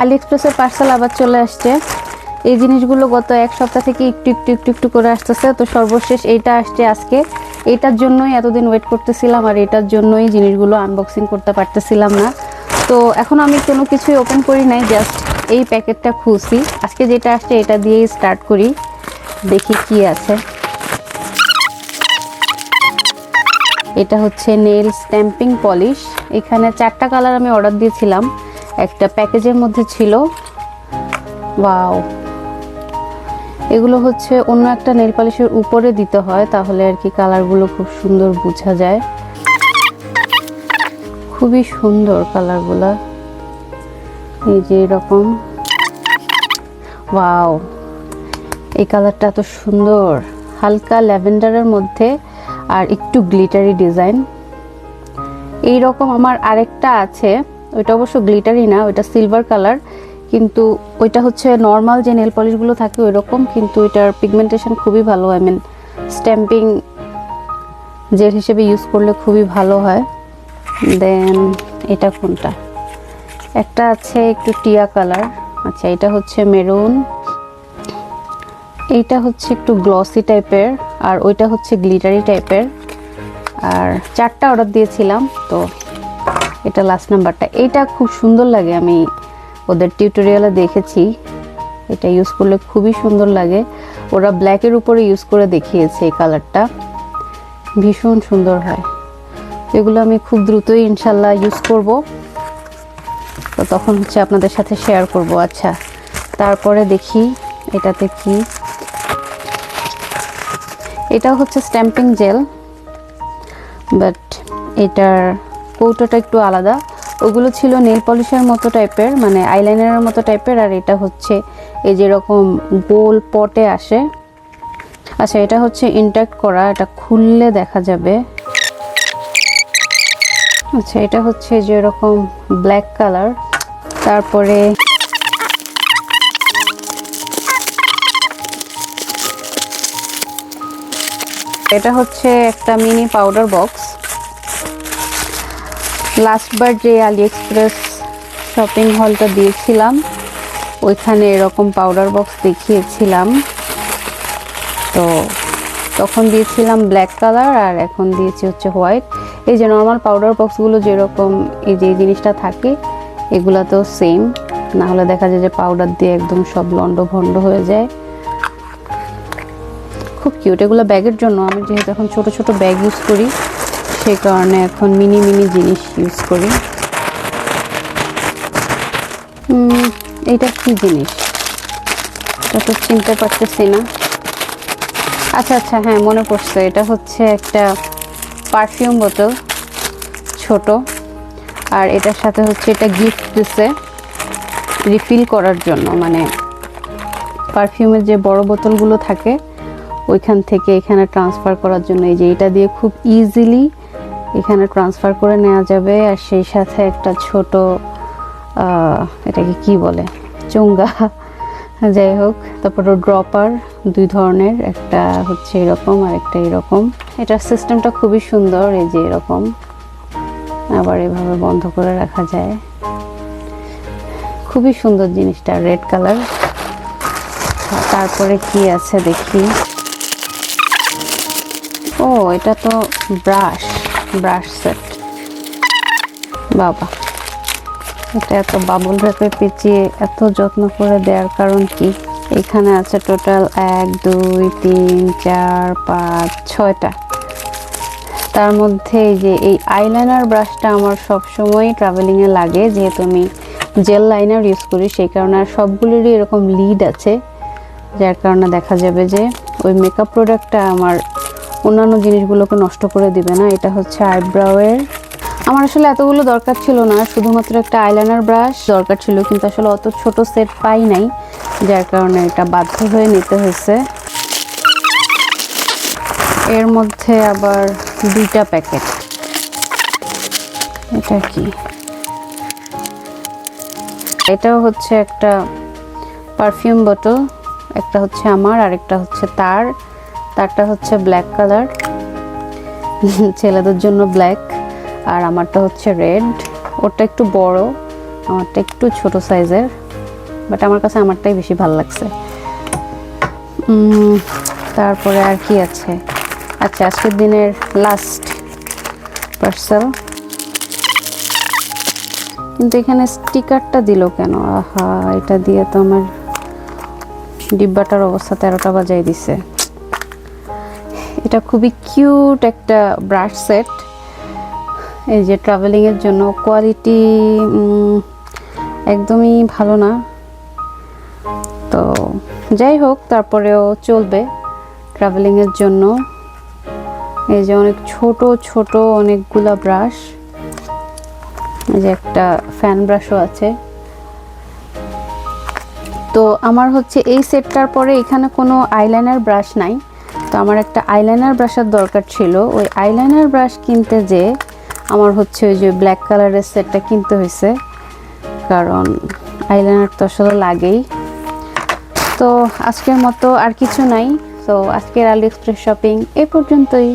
আলি এক্সপ্রেসের পার্সেল আবার চলে আসছে। এই জিনিসগুলো গত এক সপ্তাহ থেকে একটু একটু একটু একটু করে আসতেছে। তো সর্বশেষ এইটা আসছে আজকে। এটার জন্যই এতদিন ওয়েট করতেছিলাম আর এটার জন্যই জিনিসগুলো আনবক্সিং করতে পারতেছিলাম না। তো এখন আমি কোনো কিছুই ওপেন করি নাই জাস্ট এই প্যাকেটটা খুলছি। আজকে যেটা আসছে এটা দিয়েই স্টার্ট করি। দেখি কি আছে। এটা হচ্ছে নেল স্ট্যাম্পিং পলিশ এখানে চারটা কালার আমি অর্ডার দিয়েছিলাম। একটা প্যাকেজের মধ্যে ছিল। ওয়াও। এগুলো হচ্ছে অন্য একটা নেল পলিশের উপরে দিতে হয়, তাহলে আর কি কালারগুলো খুব সুন্দর বোঝা যায়। খুবই সুন্দর কালারগুলো। এই যে এরকম। ওয়াও। এই কালারটা এত সুন্দর। হালকা ল্যাভেন্ডারের মধ্যে আর একটু গ্লিটারি ডিজাইন। এই রকম আমার আরেকটা আছে। ওইটা অবশ্য গ্লিটারি না, ওইটা সিলভার কালার কিন্তু ওইটা হচ্ছে নর্মাল যে নেল পলিশগুলো থাকে ওই রকম কিন্তু এটার পিগমেন্টেশন খুবই ভালো আই মিন স্ট্যাম্পিং জেল হিসেবে ইউজ করলে খুবই ভালো হয়। দেন এটা কোনটা? একটা আছে একটু টিয়া কালার আচ্ছা এটা হচ্ছে মেরুন এইটা হচ্ছে একটু গ্লসি টাইপের আর ওইটা হচ্ছে গ্লিটারি টাইপের আর চারটা অর্ডার দিয়েছিলাম, তো এটা লাস্ট নাম্বারটা এইটা খুব সুন্দর লাগে, আমি ওদের টিউটোরিয়ালে দেখেছি। এটা ইউজ করলে খুবই সুন্দর লাগে। ওরা ব্ল্যাকের উপরে ইউজ করে দেখিয়েছে এই কালারটা ভীষণ সুন্দর হয়। এগুলো আমি খুব দ্রুতই ইনশাল্লাহ ইউজ করব। তো তখন হচ্ছে আপনাদের সাথে শেয়ার করব। আচ্ছা তারপরে দেখি এটাতে কি। এটা হচ্ছে স্ট্যাম্পিং জেল বাট এটার কৌটোটা একটু আলাদা। ওগুলো ছিল নেল পলিশের মতো টাইপের মানে আইলাইনারের মতো টাইপের আর এটা হচ্ছে এই যেরকম গোল পটে আসে। আচ্ছা এটা হচ্ছে ইন্ট্যাক্ট করা, এটা খুললে দেখা যাবে। আচ্ছা এটা হচ্ছে যেরকম ব্ল্যাক কালার তারপরে এটা হচ্ছে একটা মিনি পাউডার বক্স লাস্টবার যে আলি এক্সপ্রেস শপিং হলটা দিয়েছিলাম, ওইখানে এরকম পাউডার বক্স দেখিয়েছিলাম। তো তখন দিয়েছিলাম ব্ল্যাক কালার আর এখন দিয়েছি হচ্ছে হোয়াইট এই যে নর্মাল পাউডার বক্সগুলো যেরকম এই যে জিনিসটা থাকে এগুলো তো সেম না হলে দেখা যায় যে পাউডার দিয়ে একদম সব লন্ড ভন্ড হয়ে যায়। খুব কিউট এগুলো ব্যাগের জন্য আমি যেহেতু এখন ছোট ছোট ব্যাগ ইউজ করি সেই কারণে এখন মিনি মিনি জিনিস ইউজ করি। এইটা কি জিনিস? এটা তো চিনতে পারতেছি না। আচ্ছা আচ্ছা হ্যাঁ মনে পড়ছে। এটা হচ্ছে একটা পারফিউম বোতল ছোট। আর এটার সাথে হচ্ছে এটা গিফট দিছে রিফিল করার জন্য। মানে পারফিউমের যে বড় বোতলগুলো থাকে, ওইখান থেকে এখানে ট্রান্সফার করার জন্য। এই যে এটা দিয়ে খুব ইজিলি এখানে ট্রান্সফার করে নেওয়া যাবে আর সেই সাথে একটা ছোট এটাকে কি বলে? চুঙ্গা। যাই হোক, তারপরে ড্রপার দুই ধরনের, একটা হচ্ছে এরকম আর একটা এরকম। এটার সিস্টেমটা খুবই সুন্দর, এই যে এরকম। আবার এভাবে বন্ধ করে রাখা যায়। খুবই সুন্দর জিনিসটা রেড কালার তারপরে কি আছে দেখি? ও, এটা তো ব্রাশ ব্রাশ সেট বাবা, এটা এত বাবুল র্যাপে পেঁচিয়ে এত যত্ন করে দেওয়ার কারণ কি? এখানে আছে টোটাল এক, দুই, তিন, চার, পাঁচ, ছয়টা। তার মধ্যে যে এই আইলাইনার ব্রাশটা আমার সবসময় ট্রাভেলিংয়ে লাগে, যেহেতু আমি জেল লাইনার ইউজ করি, সেই কারণে আর সবগুলোরই এরকম লিড আছে। যার কারণে দেখা যাবে যে ওই মেকআপ প্রোডাক্টটা আমার অন্যান্য জিনিসগুলোকে নষ্ট করে দিবে না, এটা হচ্ছে আইব্রাওয়ের আমার আসলে এতগুলো দরকার ছিল না, শুধুমাত্র একটা আইলাইনার ব্রাশ দরকার ছিল, কিন্তু আসলে অত ছোট সেট পাই নাই, যার কারণে এটা বাধ্য হয়ে নিতে হয়েছে। এর মধ্যে আবার দুইটা প্যাকেট। এটা কি? এটাও হচ্ছে একটা পারফিউম বোতল, একটা হচ্ছে আমার আর একটা হচ্ছে তার। তারটা হচ্ছে ব্ল্যাক কালার ছেলেদের জন্য ব্ল্যাক আর আমারটা হচ্ছে রেড ওটা একটু বড়, আমারটা একটু ছোট সাইজের বাট আমার কাছে আমারটাই বেশি ভালো লাগছে। তারপরে আর কি আছে? আচ্ছা আজকের দিনের লাস্ট পার্সেল কিন্তু এখানে স্টিকারটা দিল কেন? আহা, এটা দিয়ে তো আমার ডিব্বাটার অবস্থা তেরোটা বাজাই দিছে। এটা খুবই কিউট একটা ব্রাশ সেট। এই যে ট্রাভেলিংয়ের জন্য কোয়ালিটি একদমই ভালো না। তো যাই হোক, তারপরেও চলবে ট্রাভেলিংয়ের জন্য। এই যে অনেক ছোট ছোট অনেকগুলা ব্রাশ এই যে একটা ফ্যান ব্রাশও আছে। তো আমার হচ্ছে এই সেটটার পরে এখানে কোনো আইলাইনার ব্রাশ নাই। আমার একটা আইলাইনার ব্রাশের দরকার ছিল। ওই আইলাইনার ব্রাশ কিনতে যে আমার হচ্ছে ওই যে ব্ল্যাক কালারের সেটটা কিনতে হয়েছে। কারণ আইলাইনার তো আসলে লাগেই। তো আজকের মতো আর কিছু নাই। তো আজকের আলি এক্সপ্রেস শপিং এ পর্যন্তই।